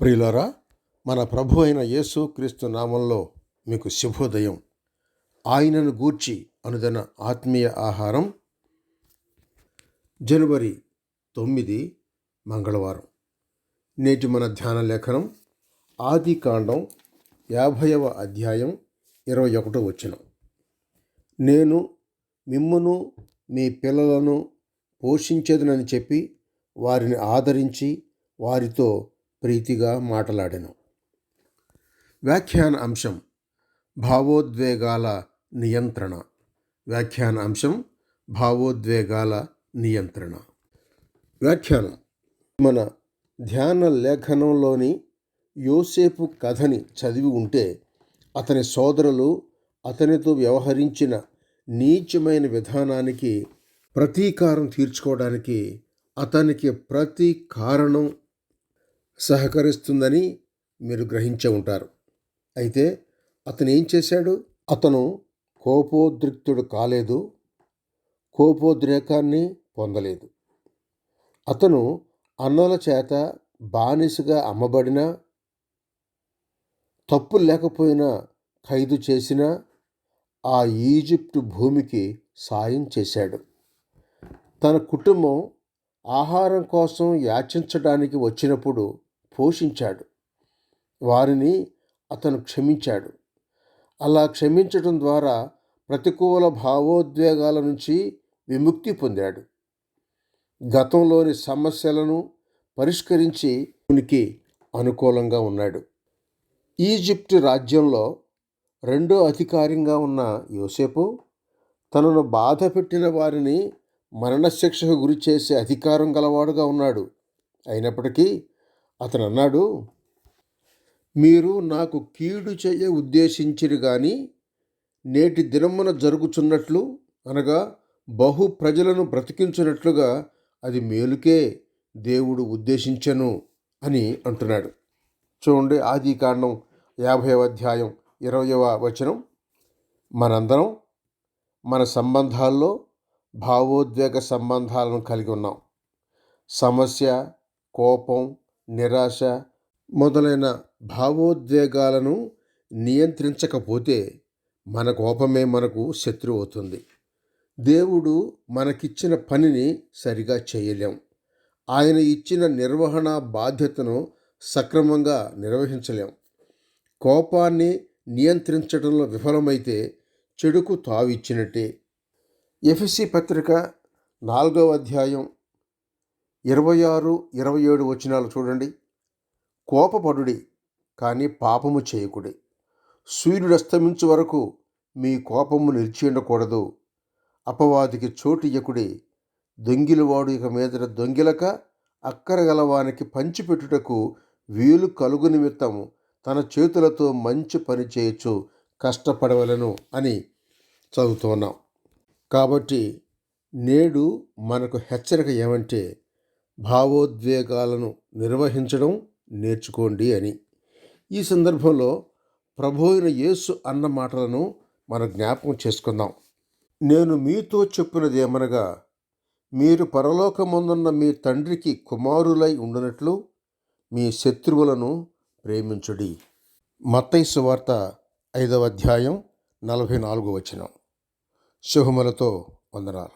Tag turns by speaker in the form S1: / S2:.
S1: ప్రియులారా మన ప్రభు అయిన యేసు క్రీస్తు నామంలో మీకు శుభోదయం. ఆయనను గూర్చి అనుదిన ఆత్మీయ ఆహారం. జనవరి తొమ్మిది మంగళవారం. నేటి మన ధ్యాన లేఖనం ఆది కాండం యాభైవ అధ్యాయం ఇరవై ఒకటో వచ్చిన నేను మిమ్మును మీ పిల్లలను పోషించేదనని చెప్పి వారిని ఆదరించి వారితో ప్రీతిగా మాటలాడెను. వ్యాఖ్యాన అంశం భావోద్వేగాల నియంత్రణ. వ్యాఖ్యాన అంశం భావోద్వేగాల నియంత్రణ. వ్యాఖ్యానం మన ధ్యాన లేఖనంలోని యోసేపు కథని చదివి ఉంటే అతని సోదరులు అతనితో వ్యవహరించిన నీచమైన విధానానికి ప్రతీకారం తీర్చుకోవడానికి అతనికి ప్రతి కారణం సహకరిస్తుందని మీరు గ్రహించే ఉంటారు. అయితే అతను ఏం చేశాడు? అతను కోపోద్రిక్తుడు కాలేదు కోపోద్రేకాన్ని పొందలేదు. అతను అన్నల చేత బానిసగా అమ్మబడిన తప్పు లేకపోయినా ఖైదు చేసిన ఆ ఈజిప్టు భూమికి సాయం చేశాడు. తన కుటుంబం ఆహారం కోసం యాచించడానికి వచ్చినప్పుడు పోషించాడు. వారిని అతను క్షమించాడు. అలా క్షమించడం ద్వారా ప్రతికూల భావోద్వేగాల నుంచి విముక్తి పొందాడు. గతంలోని సమస్యలను పరిష్కరించి ఉనికి అనుకూలంగా ఉన్నాడు. ఈజిప్ట్ రాజ్యంలో రెండో అధికారిగా ఉన్న యోసేపు తనను బాధ పెట్టిన వారిని మరణశిక్షకు గురి చేసే అధికారం గలవాడుగా ఉన్నాడు. అయినప్పటికీ అతను అన్నాడు మీరు నాకు కీడు చేయ ఉద్దేశించిరు కానీ నేటి దినమున జరుగుచున్నట్లు అనగా బహు ప్రజలను బ్రతికించినట్లుగా అది మేలుకే దేవుడు ఉద్దేశించను అని అంటున్నాడు. చూడండి ఆది కాండం యాభైవ అధ్యాయం ఇరవయవ వచనం. మనందరం మన సంబంధాల్లో భావోద్వేగ సంబంధాలను కలిగి ఉన్నాం. సమస్య కోపం నిరాశ మొదలైన భావోద్వేగాలను నియంత్రించకపోతే మన కోపమే మనకు శత్రువు అవుతుంది దేవుడు మనకిచ్చిన పనిని సరిగా చేయలేం. ఆయన ఇచ్చిన నిర్వహణ బాధ్యతను సక్రమంగా నిర్వహించలేం. కోపాన్ని నియంత్రించడంలో విఫలమైతే చెడుకు తావిచ్చినట్టే. ఎఫ్ఎస్సి పత్రిక నాలుగవ అధ్యాయం ఇరవై ఆరు ఇరవై ఏడు వచనాలు చూడండి. కోపపడుడి కానీ పాపము చేయకుడి. సూర్యుడు అస్తమించు వరకు మీ కోపము నిలిచి ఉండకూడదు. అపవాదికి చోటు ఇయ్యకుడి. దొంగిలవాడు ఇక మీదట దొంగిలక అక్కర గలవానికి పంచిపెట్టుటకు వీలు కలుగు నిమిత్తము తన చేతులతో మంచి పని చేయొచ్చు కష్టపడవలను అని చదువుతున్నాం కాబట్టి నేడు మనకు హెచ్చరిక ఏమంటే భావోద్వేగాలను నిర్వహించడం నేర్చుకోండి అని. ఈ సందర్భంలో ప్రభు అయిన యేసు అన్న మాటలను మనం జ్ఞాపకం చేసుకుందాం. నేను మీతో చెప్పినది ఏమనగా మీరు పరలోకమందున్న మీ తండ్రికి కుమారులై ఉండినట్లు మీ శత్రువులను ప్రేమించుడి. మత్తైసు వార్త ఐదవ అధ్యాయం నలభై నాలుగు వచనం. శుభములతో వందనాలు.